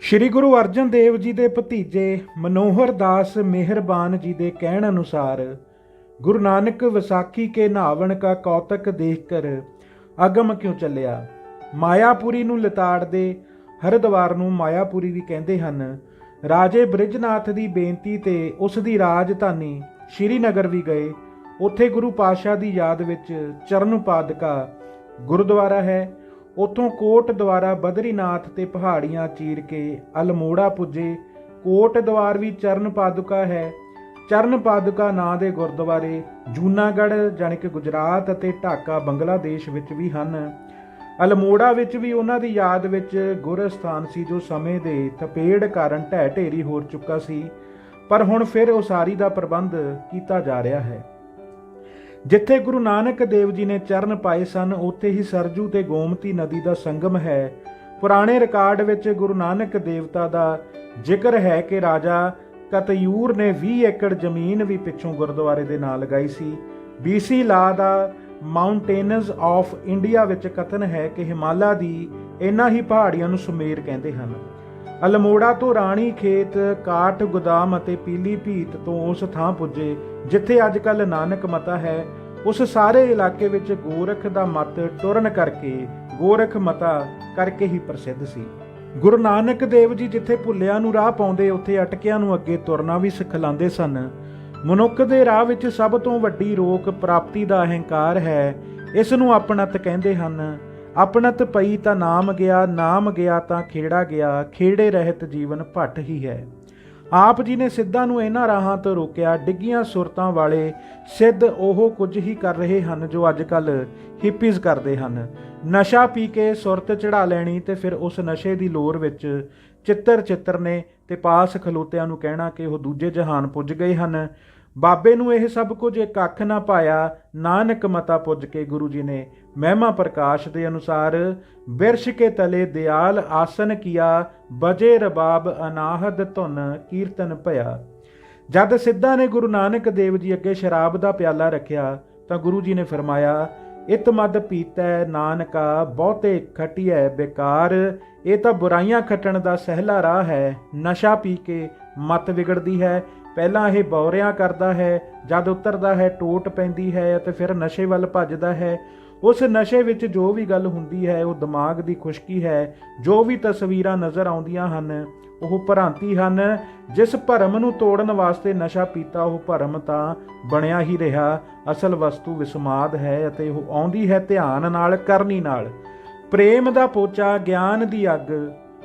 ਸ੍ਰੀ ਗੁਰੂ ਅਰਜਨ ਦੇਵ ਜੀ ਦੇ ਭਤੀਜੇ ਮਨੋਹਰ ਦਾਸ ਮਿਹਰਬਾਨ ਜੀ ਦੇ ਕਹਿਣ ਅਨੁਸਾਰ, ਗੁਰੂ ਨਾਨਕ ਵਿਸਾਖੀ ਕੇ ਨਾਵਣ ਕਾ ਕੌਤਕ ਦੇਖ ਕਰ ਅਗਮ ਕਿਉਂ ਚੱਲਿਆ? ਮਾਇਆਪੁਰੀ ਨੂੰ ਲਤਾੜਦੇ ਹਰਿਦੁਆਰ ਨੂੰ ਮਾਇਆਪੁਰੀ ਵੀ ਕਹਿੰਦੇ ਹਨ, ਰਾਜੇ ਬ੍ਰਿਜਨਾਥ ਦੀ ਬੇਨਤੀ ਤੇ ਉਸ ਦੀ ਰਾਜਧਾਨੀ ਸ਼੍ਰੀਨਗਰ ਵੀ ਗਏ। ਉੱਥੇ ਗੁਰੂ ਪਾਤਸ਼ਾਹ ਦੀ ਯਾਦ ਵਿੱਚ ਚਰਨ ਪਾਦਕਾ ਗੁਰਦੁਆਰਾ ਹੈ। ਉਥੋਂ ਕੋਟ ਦੁਆਰਾ ਬਦਰੀਨਾਥ ਤੇ ਪਹਾੜੀਆਂ ਚੀਰ ਕੇ ਅਲਮੋੜਾ ਪੁੱਜੇ। ਕੋਟ ਦੁਆਰ ਵੀ ਚਰਨ ਪਾਦੁਕਾ ਹੈ। ਚਰਨ ਪਾਦੁਕਾ ਨਾਂ ਦੇ ਗੁਰਦੁਆਰੇ ਜੂਨਾਗੜ੍ਹ ਜਾਣੀ ਕਿ ਗੁਜਰਾਤ ਅਤੇ ਢਾਕਾ ਬੰਗਲਾਦੇਸ਼ ਵਿੱਚ ਵੀ ਹਨ। ਅਲਮੋੜਾ ਵਿੱਚ ਵੀ ਉਹਨਾਂ ਦੀ ਯਾਦ ਵਿੱਚ ਗੁਰ ਗੁਰਸਥਾਨ ਸੀ ਜੋ ਸਮੇਂ ਦੇ ਥਪੇੜ ਕਾਰਨ ਢਹਿ ਢੇਰੀ ਹੋ ਚੁੱਕਾ ਸੀ। ਪਰ ਹੁਣ ਫਿਰ ਉਸਾਰੀ ਦਾ ਪ੍ਰਬੰਧ ਕੀਤਾ ਜਾ ਰਿਹਾ ਹੈ। ਜਿੱਥੇ ਗੁਰੂ ਨਾਨਕ ਦੇਵ ਜੀ ਨੇ ਚਰਨ ਪਾਏ ਸਨ, ਉੱਥੇ ਹੀ ਸਰਜੂ ਤੇ ਗੋਮਤੀ ਨਦੀ ਦਾ ਸੰਗਮ ਹੈ। ਪੁਰਾਣੇ ਰਿਕਾਰਡ ਵਿੱਚ ਗੁਰੂ ਨਾਨਕ ਦੇਵਤਾ ਦਾ ਜ਼ਿਕਰ ਹੈ ਕਿ ਰਾਜਾ ਕਤਯੂਰ ਨੇ 20 ਏਕੜ ਜ਼ਮੀਨ ਵੀ ਪਿੱਛੋਂ ਗੁਰਦੁਆਰੇ ਦੇ ਨਾਲ ਲਗਾਈ ਸੀ। BC ਲਾ ਦਾ ਮਾਊਂਟੇਨਸ ਆਫ ਇੰਡੀਆ ਵਿੱਚ ਕਥਨ ਹੈ ਕਿ ਹਿਮਾਲਾ ਦੀ ਇਹਨਾਂ ਹੀ ਪਹਾੜੀਆਂ ਨੂੰ ਸੁਮੇਰ ਕਹਿੰਦੇ ਹਨ। ਅਲਮੋੜਾ ਤੋਂ ਰਾਣੀ ਖੇਤ, ਕਾਠ, ਗੋਦਾਮ ਅਤੇ ਪੀਲੀ ਭੀਤ ਤੋਂ ਉਸ ਥਾਂ ਪੁੱਜੇ, ਜਿੱਥੇ ਅੱਜ ਕੱਲ ਨਾਨਕ ਮਤਾ ਹੈ। ਉਸ ਸਾਰੇ ਇਲਾਕੇ ਵਿੱਚ ਗੋਰਖ ਦਾ ਮਤ ਟੁਰਨ ਕਰਕੇ, ਗੋਰਖ ਮਤਾ ਕਰਕੇ ਹੀ ਪ੍ਰਸਿੱਧ ਸੀ। ਗੁਰੂ ਨਾਨਕ ਦੇਵ ਜੀ ਜਿੱਥੇ ਭੁੱਲਿਆਂ ਨੂੰ ਰਾਹ ਪਾਉਂਦੇ, ਉੱਥੇ ਅਟਕਿਆਂ ਨੂੰ ਅੱਗੇ ਤੁਰਨਾ ਵੀ ਸਿਖਲਾਉਂਦੇ ਸਨ। ਮਨੁੱਖ ਦੇ ਰਾਹ ਵਿੱਚ ਸਭ ਤੋਂ ਵੱਡੀ ਰੋਕ ਪ੍ਰਾਪਤੀ ਦਾ ਅਹੰਕਾਰ ਹੈ। ਇਸ ਨੂੰ ਆਪਣਤ ਕਹਿੰਦੇ ਹਨ ਆਪਣਤ ਪਈ ਤਾਂ ਨਾਮ ਗਿਆ ਨਾਮ ਗਿਆ ਤਾਂ ਖੇੜਾ ਗਿਆ, ਖੇੜੇ ਰਹਿਤ ਜੀਵਨ ਭੱਟ ਹੀ ਹੈ। ਆਪ ਜੀ ਨੇ ਸਿੱਧਾਂ ਨੂੰ ਇਹਨਾਂ ਰਾਹਾਂ ਤੋਂ ਰੋਕਿਆ, ਡਿੱਗੀਆਂ ਸੁਰਤਾਂ ਵਾਲੇ ਸਿੱਧ ਉਹ ਕੁਝ ਹੀ ਕਰ ਰਹੇ ਹਨ ਜੋ ਅੱਜ ਕੱਲ ਹਿੱਪੀਜ਼ ਕਰਦੇ ਹਨ। ਨਸ਼ਾ ਪੀ ਕੇ ਸੁਰਤ ਚੜਾ ਲੈਣੀ ਤੇ ਫਿਰ ਉਸ ਨਸ਼ੇ ਦੀ ਲੋਰ ਵਿੱਚ ਚਿੱਤਰ ਚਿੱਤਰ ਨੇ ਤੇ ਪਾਸ ਖਲੋਤਿਆਂ ਨੂੰ ਕਹਿਣਾ ਕਿ ਉਹ ਦੂਜੇ ਜਹਾਨ ਪੁੱਜ ਗਏ ਹਨ। ਬਾਬੇ ਨੂੰ ਇਹ ਸਭ ਕੁਝ ਇੱਕ ਅੱਖ ਨਾ ਪਾਇਆ, ਨਾਨਕ ਮਤਾ ਪੁੱਜ ਕੇ ਗੁਰੂ ਜੀ ਨੇ ਮਹਿਮਾ ਪ੍ਰਕਾਸ਼ ਦੇ ਅਨੁਸਾਰ ਬਿਰਸ਼ ਕੇ ਤਲੇ ਦਿਆਲ ਆਸਨ ਕੀਆ, ਬਜੇ ਰਬਾਬ ਅਨਾਹਦ ਧੁਨ ਕੀਰਤਨ ਭਇਆ। ਜਦ ਸਿੱਧਾ ਨੇ ਗੁਰੂ ਨਾਨਕ ਦੇਵ ਜੀ ਅੱਗੇ ਸ਼ਰਾਬ ਦਾ ਪਿਆਲਾ ਰੱਖਿਆ, ਤਾਂ ਗੁਰੂ ਜੀ ਨੇ ਫਰਮਾਇਆ, ਇਤ ਮਦ ਪੀਤੈ ਨਾਨਕਾ, ਬਹੁਤੇ ਖਟਿਐ ਬੇਕਾਰ। ਇਹ ਤਾਂ ਬੁਰਾਈਆਂ ਖੱਟਣ ਦਾ ਸਹਿਲਾ ਰਾਹ ਹੈ, ਨਸ਼ਾ ਪੀ ਕੇ ਮਤ ਵਿਗੜਦੀ ਹੈ। ਪਹਿਲਾਂ ਇਹ ਬੌਰਿਆਂ ਕਰਦਾ ਹੈ, ਜਦ ਉਤਰਦਾ ਹੈ, ਟੋਟ ਪੈਂਦੀ ਹੈ ਅਤੇ ਫਿਰ ਨਸ਼ੇ ਵੱਲ ਭੱਜਦਾ ਹੈ। ਉਸ ਨਸ਼ੇ ਵਿੱਚ ਜੋ ਵੀ ਗੱਲ ਹੁੰਦੀ ਹੈ, ਉਹ ਦਿਮਾਗ ਦੀ ਖੁਸ਼ਕੀ ਹੈ। ਜੋ ਵੀ ਤਸਵੀਰਾਂ ਨਜ਼ਰ ਆਉਂਦੀਆਂ ਹਨ, ਉਹ ਭਰਾਂਤੀ ਹਨ। ਜਿਸ ਭਰਮ ਨੂੰ ਤੋੜਨ ਵਾਸਤੇ ਨਸ਼ਾ ਪੀਤਾ, ਉਹ ਭਰਮ ਤਾਂ ਬਣਿਆ ਹੀ ਰਿਹਾ। ਅਸਲ ਵਸਤੂ ਵਿਸਮਾਦ ਹੈ ਅਤੇ ਉਹ ਆਉਂਦੀ ਹੈ ਧਿਆਨ ਨਾਲ, ਕਰਨੀ ਨਾਲ। ਪ੍ਰੇਮ ਦਾ ਪੋਚਾ, ਗਿਆਨ ਦੀ ਅੱਗ।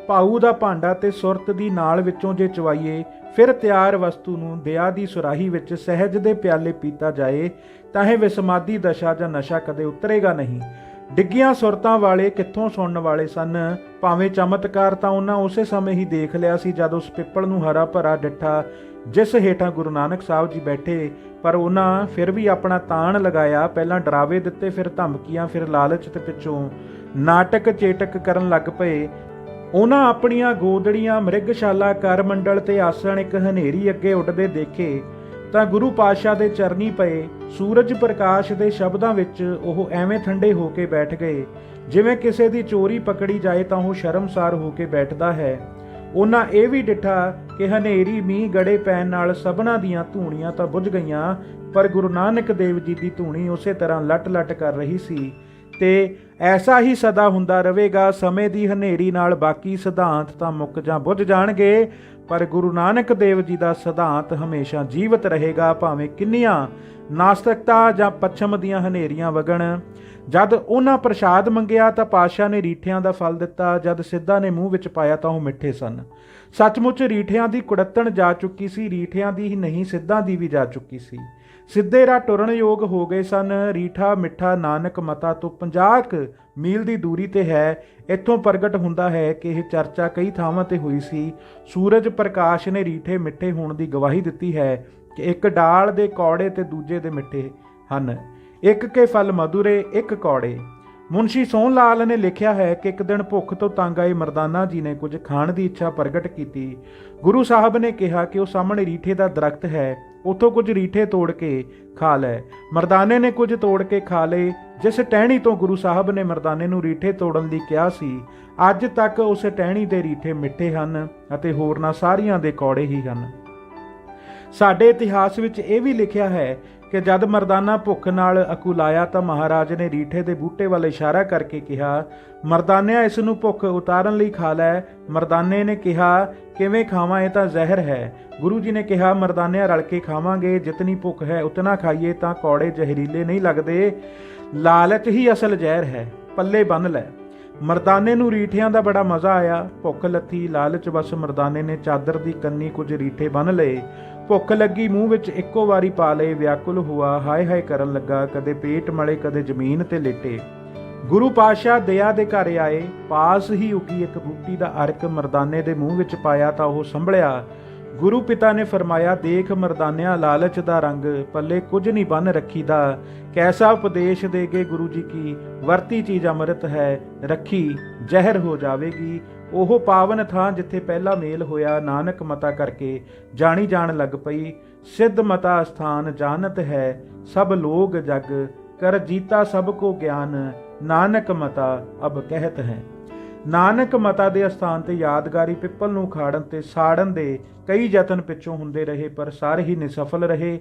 ਭਾਊ ਦਾ ਭਾਂਡਾ ਤੇ ਸੁਰਤ ਦੀ ਨਾਲ ਵਿੱਚੋਂ ਜੇ ਚਵਾਈਏ ਫਿਰ ਤਿਆਰ ਵਸਤੂ ਨੂੰ ਦਇਆ ਦੀ ਸੁਰਾਹੀ ਵਿੱਚ ਸਹਿਜ ਦੇ ਪਿਆਲੇ ਪੀਤਾ ਜਾਏ, ਤਾਂ ਇਹ ਵਿਸਮਾਦੀ ਦਸ਼ਾ ਜਾਂ ਨਸ਼ਾ ਕਦੇ ਉਤਰੇਗਾ ਨਹੀਂ। ਡਿੱਗੀਆਂ ਸੁਰਤਾਂ ਵਾਲੇ ਕਿੱਥੋਂ ਸੁਣਨ ਵਾਲੇ ਸਨ? ਭਾਵੇਂ ਚਮਤਕਾਰ ਤਾਂ ਉਹਨਾਂ ਉਸੇ ਸਮੇਂ ਹੀ ਦੇਖ ਲਿਆ ਸੀ ਜਦ ਉਸ ਪਿੱਪਲ ਨੂੰ ਹਰਾ ਭਰਾ ਡਿੱਠਾ, ਜਿਸ ਹੇਠਾਂ ਗੁਰੂ ਨਾਨਕ ਸਾਹਿਬ ਜੀ ਬੈਠੇ, ਪਰ ਉਹਨਾਂ ਫਿਰ ਵੀ ਆਪਣਾ ਤਾਣ ਲਗਾਇਆ, ਪਹਿਲਾਂ ਡਰਾਵੇ ਦਿੱਤੇ, ਫਿਰ ਧਮਕੀਆਂ, ਫਿਰ ਲਾਲਚ ਤੇ ਪਿੱਛੋਂ। ਨਾਟਕ ਚੇਟਕ ਕਰਨ ਲੱਗ ਪਏ ਉਹਨਾਂ ਆਪਣੀਆਂ ਗੋਦੜੀਆਂ ਮ੍ਰਿਗਸ਼ਾਲਾ ਕਰ ਮੰਡਲ ਤੇ ਆਸਣ ਇੱਕ ਹਨੇਰੀ ਅੱਗੇ ਉੱਡਦੇ ਦੇਖੇ, ਤਾਂ ਗੁਰੂ ਪਾਤਸ਼ਾਹ ਦੇ ਚਰਨੀ ਪਏ, ਸੂਰਜ ਪ੍ਰਕਾਸ਼ ਦੇ ਸ਼ਬਦਾਂ ਵਿੱਚ ਉਹ ਐਵੇਂ ਠੰਡੇ ਹੋ ਕੇ ਬੈਠ ਗਏ, ਜਿਵੇਂ ਕਿਸੇ ਦੀ ਚੋਰੀ ਪਕੜੀ ਜਾਏ ਤਾਂ ਉਹ ਸ਼ਰਮਸਾਰ ਹੋ ਕੇ ਬੈਠਦਾ ਹੈ। ਉਹਨਾਂ ਇਹ ਵੀ ਡਿਠਾ ਕਿ ਹਨੇਰੀ ਮੀਂਹ ਗੜੇ ਪੈਣ ਨਾਲ ਸਭਨਾ ਦੀਆਂ ਧੂਣੀਆਂ ਤਾਂ ਬੁਝ ਗਈਆਂ, ਪਰ ਗੁਰੂ ਨਾਨਕ ਦੇਵ ਜੀ ਦੀ ਧੂਣੀ ਉਸੇ ਤਰ੍ਹਾਂ ਲਟ-ਲਟ ਕਰ ਰਹੀ ਸੀ। ਤੇ ਐਸਾ ਹੀ ਸਦਾ ਹੁੰਦਾ ਰਹੇਗਾ, ਸਮੇਂ ਦੀ ਹਨੇਰੀ ਨਾਲ ਬਾਕੀ ਸਿਧਾਂਤ ਤਾਂ ਮੁੱਕ ਜਾਂ ਬੁੱਝ ਜਾਣਗੇ, ਪਰ ਗੁਰੂ ਨਾਨਕ ਦੇਵ ਜੀ ਦਾ ਸਿਧਾਂਤ ਹਮੇਸ਼ਾ ਜੀਵਤ ਰਹੇਗਾ, ਭਾਵੇਂ ਕਿੰਨੀਆਂ ਨਾਸਤਿਕਤਾ ਜਾਂ ਪੱਛਮ ਦੀਆਂ ਹਨੇਰੀਆਂ ਵਗਣ। ਜਦ ਉਹਨਾਂ ਪ੍ਰਸ਼ਾਦ ਮੰਗਿਆ ਤਾਂ ਪਾਸ਼ਾ ਨੇ ਰੀਠਿਆਂ ਦਾ ਫਲ ਦਿੱਤਾ, ਜਦ ਸਿੱਧਾ ਨੇ ਮੂੰਹ ਵਿੱਚ ਪਾਇਆ ਤਾਂ ਉਹ ਮਿੱਠੇ ਸਨ। ਸੱਚਮੁੱਚ ਰੀਠਿਆਂ ਦੀ ਕੁੜੱਤਣ ਜਾ ਚੁੱਕੀ ਸੀ, ਰੀਠਿਆਂ ਦੀ ਹੀ ਨਹੀਂ, ਸਿੱਧਾਂ ਦੀ ਵੀ ਜਾ ਚੁੱਕੀ ਸੀ। ਸਿੱਧੇ ਰਾਹ ਟੁਰਨ ਯੋਗ ਹੋ ਗਏ ਸਨ। ਰੀਠਾ ਮਿੱਠਾ ਨਾਨਕ ਮਤਾ ਤੋਂ 50 ਕੁ ਮੀਲ ਦੀ ਦੂਰੀ ਤੇ ਹੈ। ਇੱਥੋਂ ਪ੍ਰਗਟ ਹੁੰਦਾ ਹੈ ਕਿ ਇਹ ਚਰਚਾ ਕਈ ਥਾਵਾਂ ਤੇ ਹੋਈ ਸੀ। ਸੂਰਜ ਪ੍ਰਕਾਸ਼ ਨੇ ਰੀਠੇ ਮਿੱਠੇ ਹੋਣ ਦੀ ਗਵਾਹੀ ਦਿੱਤੀ ਹੈ ਕਿ ਇੱਕ ਡਾਲ ਦੇ ਕੌੜੇ ਤੇ ਦੂਜੇ ਦੇ ਮਿੱਠੇ ਹਨ। ਇੱਕ ਕੇ ਫਲ ਮਧੁਰੇ, ਇੱਕ ਕੌੜੇ। ਮੁਨਸ਼ੀ ਸੋਹਣ ਲਾਲ ਨੇ ਲਿਖਿਆ ਹੈ ਕਿ ਇੱਕ ਦਿਨ ਭੁੱਖ ਤੋਂ ਤੰਗ ਆਏ ਮਰਦਾਨਾ ਜੀ ਨੇ ਕੁਝ ਖਾਣ ਦੀ ਇੱਛਾ ਪ੍ਰਗਟ ਕੀਤੀ। ਗੁਰੂ ਸਾਹਿਬ ਨੇ ਕਿਹਾ ਕਿ ਉਹ ਸਾਹਮਣੇ ਰੀਠੇ ਦਾ ਦਰਖਤ ਹੈ। ਉਥੋਂ ਕੁਝ ਰੀਠੇ ਤੋੜ ਕੇ ਖਾ ਲੈ। ਮਰਦਾਨੇ ਨੇ ਕੁਝ ਤੋੜ ਕੇ ਖਾ ਲਏ। ਜਿਸ ਟਹਿਣੀ ਤੋਂ ਗੁਰੂ ਸਾਹਿਬ ਨੇ ਮਰਦਾਨੇ ਨੂੰ ਰੀਠੇ ਤੋੜਨ ਲਈ ਕਿਹਾ ਸੀ, ਅੱਜ ਤੱਕ ਉਸ ਟਹਿਣੀ ਦੇ ਰੀਠੇ ਮਿੱਠੇ ਹਨ ਅਤੇ ਹੋਰਨਾਂ ਸਾਰੀਆਂ ਦੇ ਕੌੜੇ ਹੀ ਹਨ। ਸਾਡੇ ਇਤਿਹਾਸ ਵਿੱਚ ਇਹ ਵੀ ਲਿਖਿਆ ਹੈ ਕਿ ਜਦ ਮਰਦਾਨਾ ਭੁੱਖ ਨਾਲ ਅਕੁਲਾਇਆ ਤਾਂ ਮਹਾਰਾਜ ਨੇ ਰੀਠੇ ਦੇ ਬੂਟੇ ਵੱਲ ਇਸ਼ਾਰਾ ਕਰਕੇ ਕਿਹਾ, ਮਰਦਾਨਿਆ, ਇਸ ਨੂੰ ਭੁੱਖ ਉਤਾਰਨ ਲਈ ਖਾ ਲੈ। ਮਰਦਾਨੇ ਨੇ ਕਿਹਾ, ਕਿਵੇਂ ਖਾਵਾਂ, ਇਹ ਤਾਂ ਜ਼ਹਿਰ ਹੈ। ਗੁਰੂ ਜੀ ਨੇ ਕਿਹਾ, ਮਰਦਾਨਿਆ, ਰਲ ਕੇ ਖਾਵਾਂਗੇ, ਜਿਤਨੀ ਭੁੱਖ ਹੈ ਉਤਨਾ ਖਾਈਏ, ਤਾਂ ਕੌੜੇ ਜ਼ਹਿਰੀਲੇ ਨਹੀਂ ਲੱਗਦੇ। ਲਾਲਚ ਹੀ ਅਸਲ ਜ਼ਹਿਰ ਹੈ, ਪੱਲੇ ਬੰਨ ਲੈ। ਮਰਦਾਨੇ ਨੂੰ ਰੀਠਿਆਂ ਦਾ ਬੜਾ ਮਜ਼ਾ ਆਇਆ। ਭੁੱਖ ਲੱਥੀ ਲਾਲਚ ਵਸ ਮਰਦਾਨੇ ਨੇ ਚਾਦਰ ਦੀ ਕੰਨੀ ਕੁਝ ਰੀਠੇ ਬੰਨ ਲਏ। ਭੁੱਖ ਲੱਗੀ, ਮੂੰਹ ਵਿੱਚ ਇੱਕੋ ਵਾਰੀ ਪਾ ਲਏ, ਵਿਆਕੁਲ ਹੁਆ, ਹਾਏ ਹਾਏ ਕਰਨ ਲੱਗਾ, ਕਦੇ ਪੇਟ ਮਲੇ, ਕਦੇ ਜ਼ਮੀਨ ਤੇ ਲੇਟੇ। ਗੁਰੂ ਪਾਸ਼ਾ ਦਇਆ ਦੇ ਘਰ ਆਏ, ਪਾਸ ਹੀ ਉਗੀ ਇੱਕ ਬੂਟੀ ਦਾ ਅਰਕ ਮਰਦਾਨੇ ਦੇ ਮੂੰਹ ਵਿੱਚ ਪਾਇਆ ਤਾਂ ਉਹ ਸੰਭਲਿਆ। ਗੁਰੂ ਪਿਤਾ ਨੇ ਫਰਮਾਇਆ, ਦੇਖ ਮਰਦਾਨਿਆ ਲਾਲਚ ਦਾ ਰੰਗ, ਪੱਲੇ ਕੁਝ ਨਹੀਂ ਬੰਨ ਰੱਖੀਦਾ। ਕੈਸਾ ਉਪਦੇਸ਼ ਦੇਗੇ ਗੁਰੂ ਜੀ ਕੀ? ਵਰਤੀ ਚੀਜ਼ ਅੰਮ੍ਰਿਤ ਹੈ, ਰੱਖੀ, ਜ਼ਹਿਰ ਹੋ ਜਾਵੇਗੀ। ਉਹ ਪਾਵਨ ਥਾਂ ਜਿੱਥੇ ਪਹਿਲਾ ਮੇਲ ਹੋਇਆ, ਨਾਨਕ ਮਤਾ ਕਰਕੇ ਜਾਣੀ ਜਾਣ ਲੱਗ ਪਈ, ਸਿੱਧ ਮਤਾ ਸਥਾਨ ਜਾਣਤ ਹੈ, ਸਭ ਲੋਗ ਜਗ, ਕਰ ਜੀਤਾ ਸਭ ਕੋ ਗਿਆਨ, ਨਾਨਕ ਮਤਾ ਅਬ ਕਹਿਤ ਹੈ। ਨਾਨਕ ਮਤਾ ਦੇ ਸਥਾਨ ਤੇ ਯਾਦਗਾਰੀ ਪਿੱਪਲ ਨੂੰ ਖਾੜਨ ਤੇ ਸਾੜਨ ਦੇ ਕਈ ਯਤਨ ਪਿੱਛੋਂ ਹੁੰਦੇ ਰਹੇ, ਪਰ ਸਾਰੇ ਹੀ ਨਿਸਫਲ ਰਹੇ।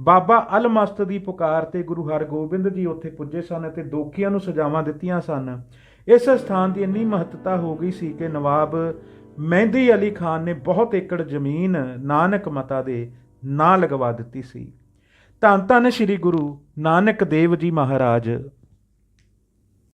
ਬਾਬਾ ਅਲਮਸਤ ਦੀ ਪੁਕਾਰ ਤੇ ਗੁਰੂ ਹਰਗੋਬਿੰਦ ਜੀ ਉੱਥੇ ਪੁੱਜੇ ਸਨ ਤੇ ਦੋਖੀਆਂ ਨੂੰ ਸਜ਼ਾਵਾਂ ਦਿੱਤੀਆਂ ਸਨ। ਇਸ ਸਥਾਨ ਦੀ ਇੰਨੀ ਮਹੱਤਤਾ ਹੋ ਗਈ ਸੀ ਕਿ ਨਵਾਬ ਮਹਿੰਦੀ ਅਲੀ ਖਾਨ ਨੇ ਬਹੁਤ ਏਕੜ ਜ਼ਮੀਨ ਨਾਨਕ ਮਤਾ ਦੇ ਨਾਂ ਲਗਵਾ ਦਿੱਤੀ ਸੀ। ਧੰਨ ਧੰਨ ਸ੍ਰੀ ਗੁਰੂ ਨਾਨਕ ਦੇਵ ਜੀ ਮਹਾਰਾਜ।